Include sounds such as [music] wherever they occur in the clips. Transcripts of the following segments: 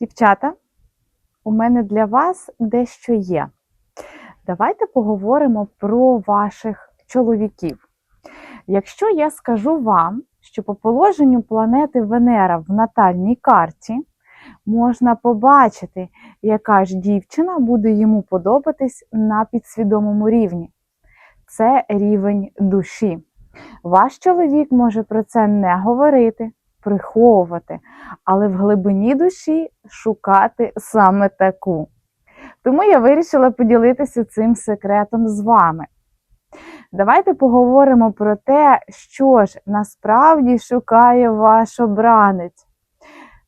Дівчата, у мене для вас дещо є. Давайте поговоримо про ваших чоловіків. Якщо я скажу вам, що по положенню планети Венера в натальній карті можна побачити, яка ж дівчина буде йому подобатись на підсвідомому рівні. Це рівень душі. Ваш чоловік може про це не говорити, приховувати, але в глибині душі шукати саме таку. Тому я вирішила поділитися цим секретом з вами. Давайте поговоримо про те, що ж насправді шукає ваш обранець.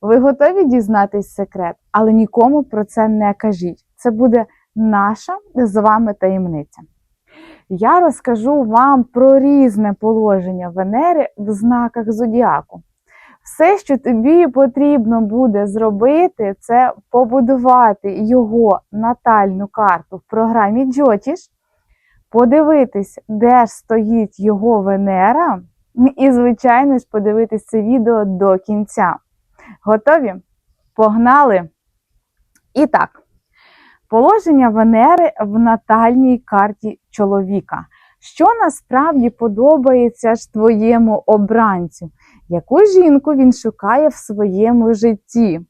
Ви готові дізнатись секрет, але нікому про це не кажіть. Це буде наша з вами таємниця. Я розкажу вам про різне положення Венери в знаках зодіаку. Все, що тобі потрібно буде зробити, це побудувати його натальну карту в програмі Джотіш, подивитись, де ж стоїть його Венера, і, звичайно ж, подивитись це відео до кінця. Готові? Погнали! І так, положення Венери в натальній карті чоловіка. Що насправді подобається ж твоєму обранцю? Яку жінку він шукає в своєму житті?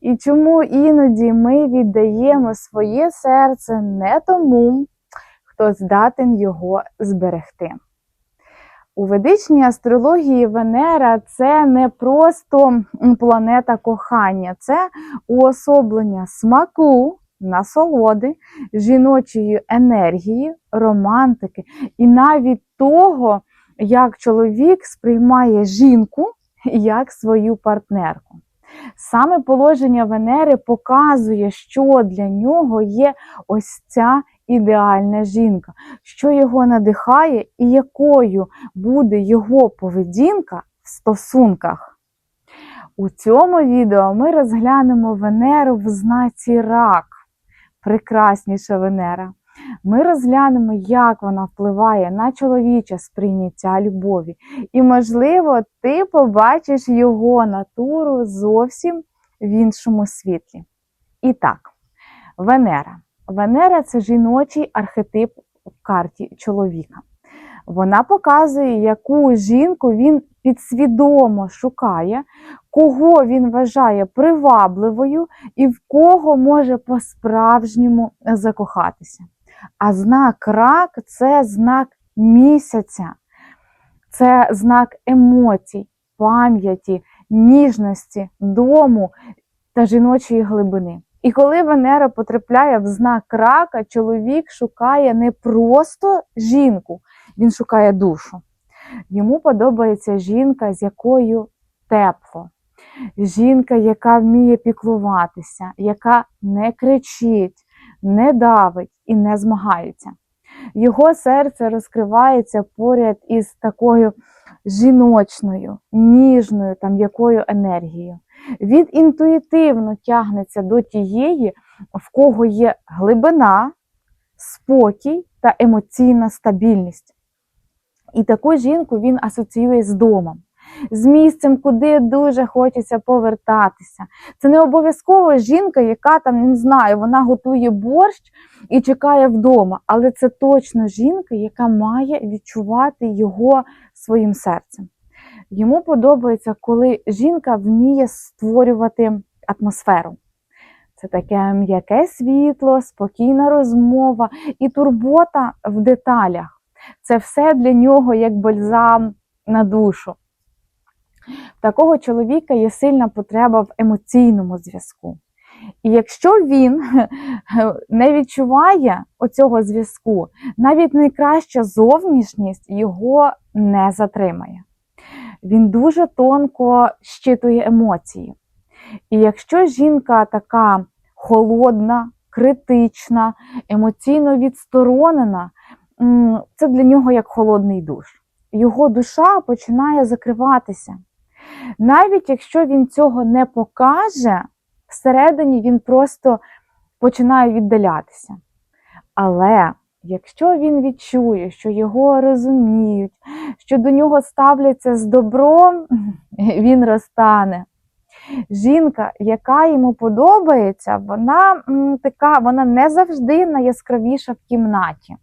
І чому іноді ми віддаємо своє серце не тому, хто здатен його зберегти? У ведичній астрології Венера це не просто планета кохання, це уособлення смаку, насолоди, жіночої енергії, романтики і навіть того, як чоловік сприймає жінку як свою партнерку. Саме положення Венери показує, що для нього є ось ця ідеальна жінка, що його надихає і якою буде його поведінка в стосунках. У цьому відео ми розглянемо Венеру в знаці рак, прекрасніша Венера. Ми розглянемо, як вона впливає на чоловіче сприйняття любові. І, можливо, ти побачиш його натуру зовсім в іншому світлі. І так, Венера. Венера це жіночий архетип в карті чоловіка. Вона показує, яку жінку він підсвідомо шукає, кого він вважає привабливою і в кого може по-справжньому закохатися. А знак рак це знак місяця, це знак емоцій, пам'яті, ніжності, дому та жіночої глибини. І коли Венера потрапляє в знак рака, чоловік шукає не просто жінку, він шукає душу. Йому подобається жінка, з якою тепло. Жінка, яка вміє піклуватися, яка не кричить, не давить і не змагається. Його серце розкривається поряд із такою жіночною, ніжною там якою енергією. Він інтуїтивно тягнеться до тієї, в кого є глибина, спокій та емоційна стабільність. І таку жінку він асоціює з домом, з місцем, куди дуже хочеться повертатися. Це не обов'язково жінка, яка там не знаю, вона готує борщ і чекає вдома. Але це точно жінка, яка має відчувати його своїм серцем. Йому подобається, коли жінка вміє створювати атмосферу. Це таке м'яке світло, спокійна розмова і турбота в деталях. Це все для нього як бальзам на душу. Такого чоловіка є сильна потреба в емоційному зв'язку. І якщо він [laughs] не відчуває оцього зв'язку, навіть найкраща зовнішність його не затримає. Він дуже тонко щитує емоції. І якщо жінка така холодна, критична, емоційно відсторонена, це для нього як холодний душ. Його душа починає закриватися. Навіть якщо він цього не покаже, всередині він просто починає віддалятися. Але якщо він відчує, що його розуміють, що до нього ставляться з добром, [laughs] він розтане. Жінка, яка йому подобається, вона така, вона не завжди найяскравіша в кімнаті.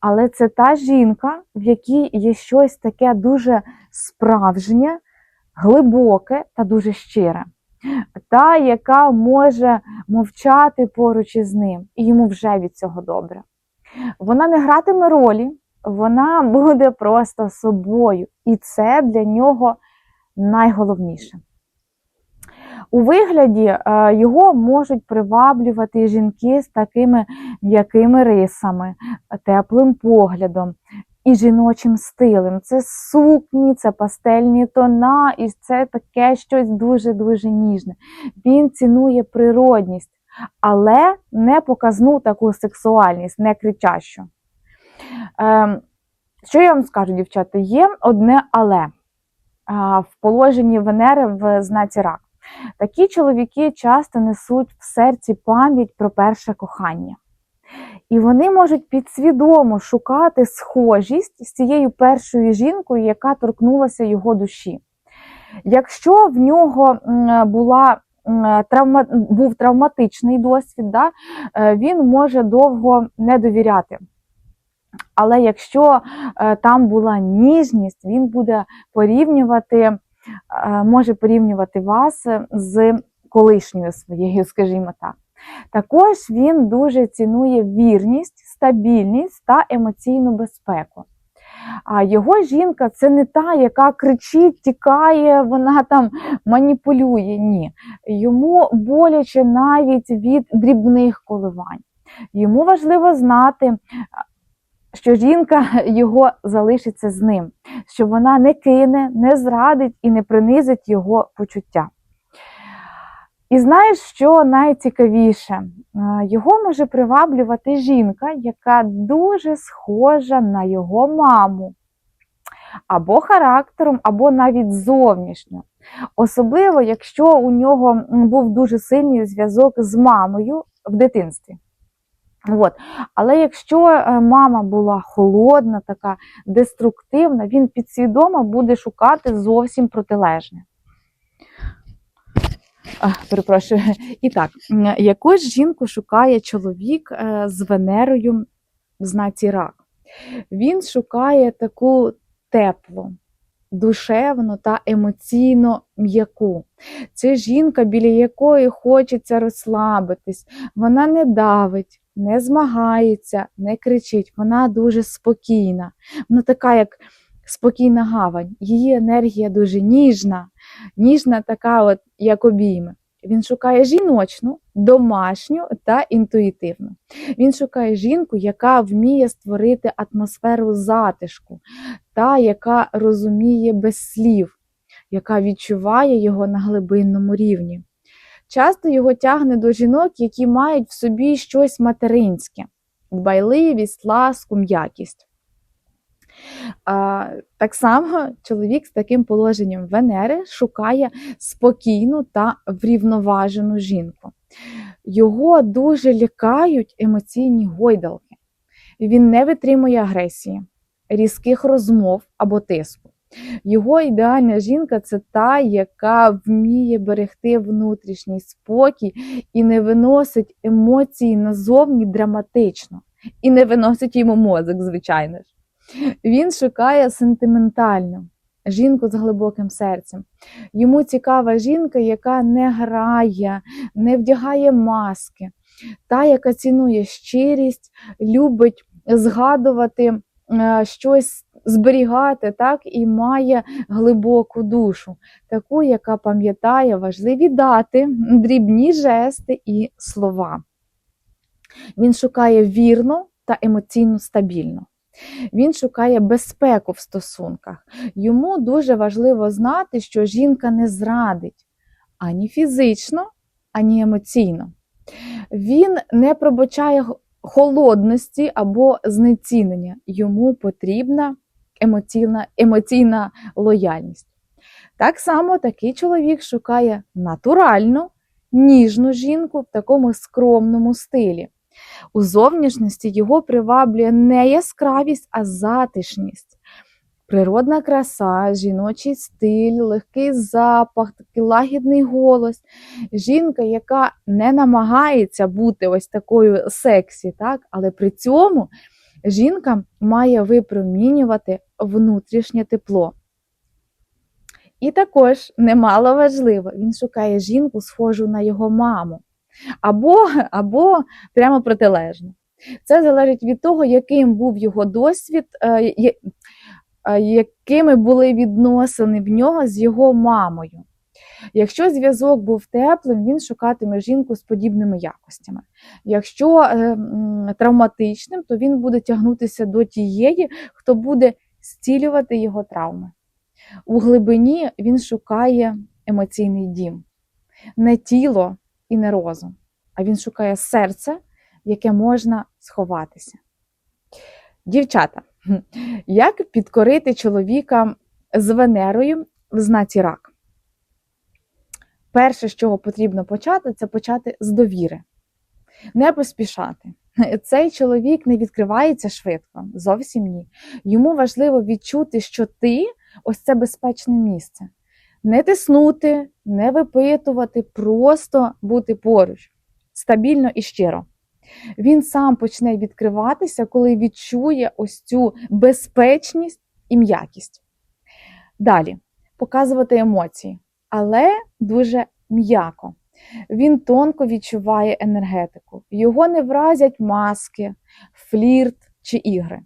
Але це та жінка, в якій є щось таке дуже справжнє, глибоке та дуже щире. Та, яка може мовчати поруч із ним, і йому вже від цього добре. Вона не гратиме ролі, вона буде просто собою, і це для нього найголовніше. У вигляді е, його можуть приваблювати жінки з такими м'якими рисами, теплим поглядом і жіночим стилем. Це сукні, це пастельні тона, і це таке щось дуже-дуже ніжне. Він цінує природність, але не показну таку сексуальність, не кричащу. Ем, що я вам скажу, дівчата? Є одне але в положенні Венери в знаці рак. Такі чоловіки часто несуть в серці пам'ять про перше кохання. І вони можуть підсвідомо шукати схожість з цією першою жінкою, яка торкнулася його душі. Якщо в нього була, травма, був травматичний досвід, да, е, він може довго не довіряти. Але якщо е, там була ніжність, він буде порівнювати, е, може порівнювати вас з колишньою своєю, скажімо так. Також він дуже цінує вірність, стабільність та емоційну безпеку. А його жінка це не та, яка кричить, тікає, вона там маніпулює. Ні. Йому боляче навіть від дрібних коливань. Йому важливо знати, що жінка [laughs] його залишиться з ним, що вона не кине, не зрадить і не принизить його почуття. І знаєш, що найцікавіше? Е, Його може приваблювати жінка, яка дуже схожа на його маму, або характером, або навіть зовнішньо. Особливо, якщо у нього був дуже сильний зв'язок з мамою в дитинстві. От. Але якщо е, мама була холодна, така деструктивна, він підсвідомо буде шукати зовсім протилежне. Перепрошую. І так, м, яку ж жінку шукає чоловік е, з Венерою в знаці рак? Він шукає таку теплу, душевну та емоційно м'яку. Це жінка, біля якої хочеться розслабитись. Вона не давить, не змагається, не кричить. Вона дуже спокійна. Вона така, як спокійна гавань. Її енергія дуже ніжна, ніжна така, от, як обійми. Він шукає жіночну, домашню та інтуїтивну. Він шукає жінку, яка вміє створити атмосферу затишку, та яка розуміє без слів, яка відчуває його на глибинному рівні. Часто його тягне до жінок, які мають в собі щось материнське, дбайливість, ласку, м'якість. Так само чоловік з таким положенням Венери шукає спокійну та врівноважену жінку. Його дуже лякають емоційні гойдалки. Він не витримує агресії, різких розмов або тиску. Його ідеальна жінка це та, яка вміє берегти внутрішній спокій і не виносить емоції назовні драматично, і не виносить йому мозок, звичайно ж. Він шукає сентиментальну жінку з глибоким серцем. Йому цікава жінка, яка не грає, не вдягає маски, та, яка цінує щирість, любить згадувати е, щось, зберігати, так, і має глибоку душу, таку, яка пам'ятає важливі дати, дрібні жести і слова. Він шукає вірну та емоційно стабільну. Він шукає безпеку в стосунках. Йому дуже важливо знати, що жінка не зрадить ані фізично, ані емоційно. Він не пробачає холодності або знецінення. Йому потрібна емоційна, емоційна лояльність. Так само такий чоловік шукає натуральну, ніжну жінку в такому скромному стилі. У зовнішності його приваблює не яскравість, а затишність. Природна краса, жіночий стиль, легкий запах, такий лагідний голос. Жінка, яка не намагається бути ось такою сексі, так? але при цьому жінка має випромінювати внутрішнє тепло. І також немало важливо, він шукає жінку, схожу на його маму, або, або прямо протилежно. Це залежить від того, яким був його досвід, е, е, якими були відносини в нього з його мамою. Якщо зв'язок був теплим, він шукатиме жінку з подібними якостями. Якщо е, травматичним, то він буде тягнутися до тієї, хто буде зцілювати його травми. У глибині він шукає емоційний дім, не тіло і не розум, а він шукає серце, в яке можна сховатися. Дівчата, [laughs] як підкорити чоловіка з Венерою в знаці рак? Перше, з чого потрібно почати, це почати з довіри. Не поспішати. [laughs] Цей чоловік не відкривається швидко, зовсім ні. Йому важливо відчути, що ти ось це безпечне місце. Не тиснути, не випитувати, просто бути поруч, стабільно і щиро. Він сам почне відкриватися, коли відчує ось цю безпечність і м'якість. Далі показувати емоції, але дуже м'яко. Він тонко відчуває енергетику. Його не вразять маски, флірт чи ігри.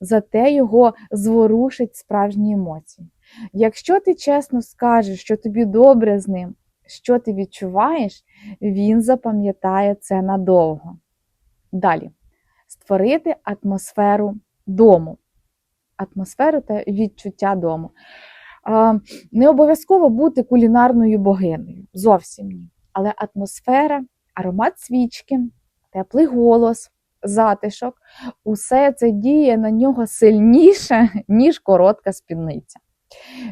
Зате його зворушить справжні емоції. Якщо ти чесно скажеш, що тобі добре з ним, що ти відчуваєш, він запам'ятає це надовго. Далі створити атмосферу дому. Атмосферу та відчуття дому. Не обов'язково бути кулінарною богинею, зовсім ні. Але атмосфера, аромат свічки, теплий голос, затишок усе це діє на нього сильніше, ніж коротка спідниця.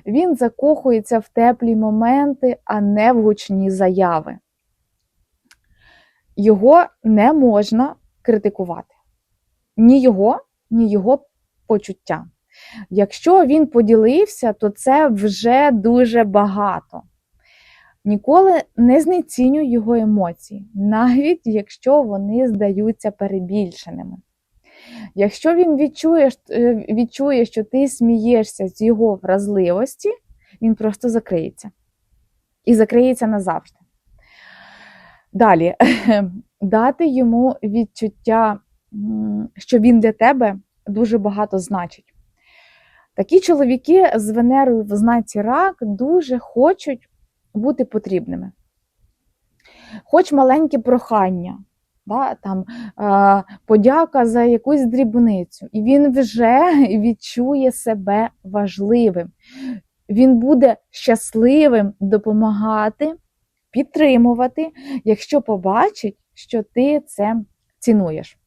Він закохується в теплі моменти, а не в гучні заяви. Його не можна критикувати. Ні його, ні його почуття. Якщо він поділився, то це вже дуже багато. Ніколи не знецінюй його емоції, навіть якщо вони здаються перебільшеними. Якщо він відчує, е, відчує, що ти смієшся з його вразливості, він просто закриється. І закриється назавжди. Далі, [laughs] дати йому відчуття, що він для тебе дуже багато значить. Такі чоловіки з Венерою в знаці рак дуже хочуть бути потрібними. Хоч маленьке прохання, да, там, е, подяка за якусь дрібницю, і він вже [laughs] відчує себе важливим. Він буде щасливим допомагати, підтримувати, якщо побачить, що ти це цінуєш.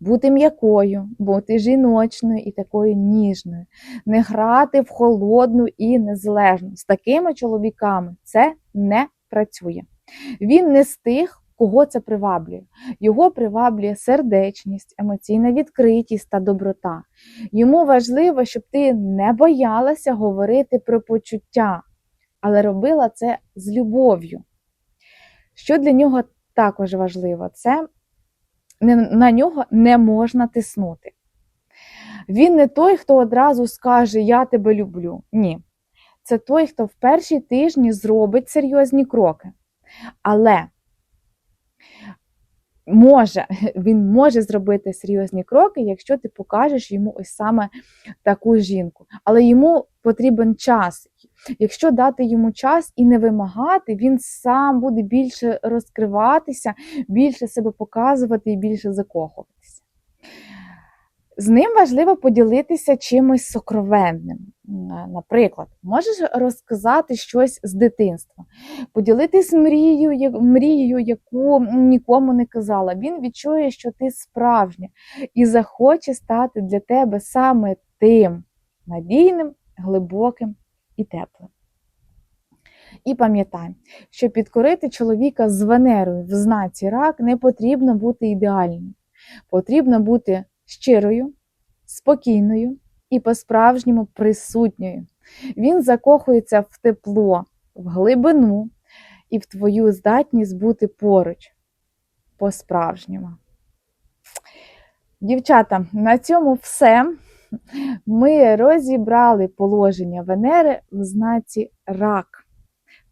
Бути м'якою, бути жіночною і такою ніжною, не грати в холодну і незалежну. З такими чоловіками це не працює. Він не з тих, кого це приваблює. Його приваблює сердечність, емоційна відкритість та доброта. Йому важливо, щоб ти не боялася говорити про почуття, але робила це з любов'ю. Що для нього також важливо, це на нього не можна тиснути. Він не той, хто одразу скаже Я тебе люблю. Ні. Це той, хто в перші тижні зробить серйозні кроки. Але може, [laughs] він може зробити серйозні кроки, якщо ти покажеш йому ось саме таку жінку. Але йому потрібен час. Якщо дати йому час і не вимагати, він сам буде більше розкриватися, більше себе показувати і більше закохуватися. З ним важливо поділитися чимось сокровенним. Наприклад, можеш розказати щось з дитинства, поділитись мрією, мрією, яку нікому не казала. Він відчує, що ти справжня, і захоче стати для тебе саме тим надійним, глибоким і теплим. І пам'ятай, що підкорити чоловіка з Венерою в знаці рак не потрібно бути ідеальним. Потрібно бути щирою, спокійною, і по-справжньому присутньою. Він закохується в тепло, в глибину і в твою здатність бути поруч по-справжньому. Дівчата, на цьому все. Ми розібрали положення Венери в знаці рак.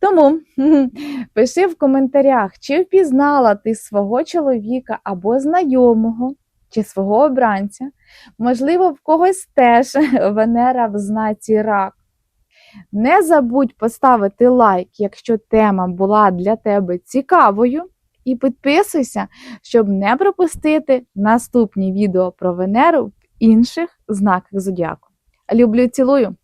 Тому [laughs] пиши в коментарях, чи впізнала ти свого чоловіка або знайомого, чи свого обранця. Можливо, в когось теж [laughs] Венера в знаці рак. Не забудь поставити лайк, якщо тема була для тебе цікавою. І підписуйся, щоб не пропустити наступні відео про Венеру в інших знаках зодіаку. Люблю, цілую!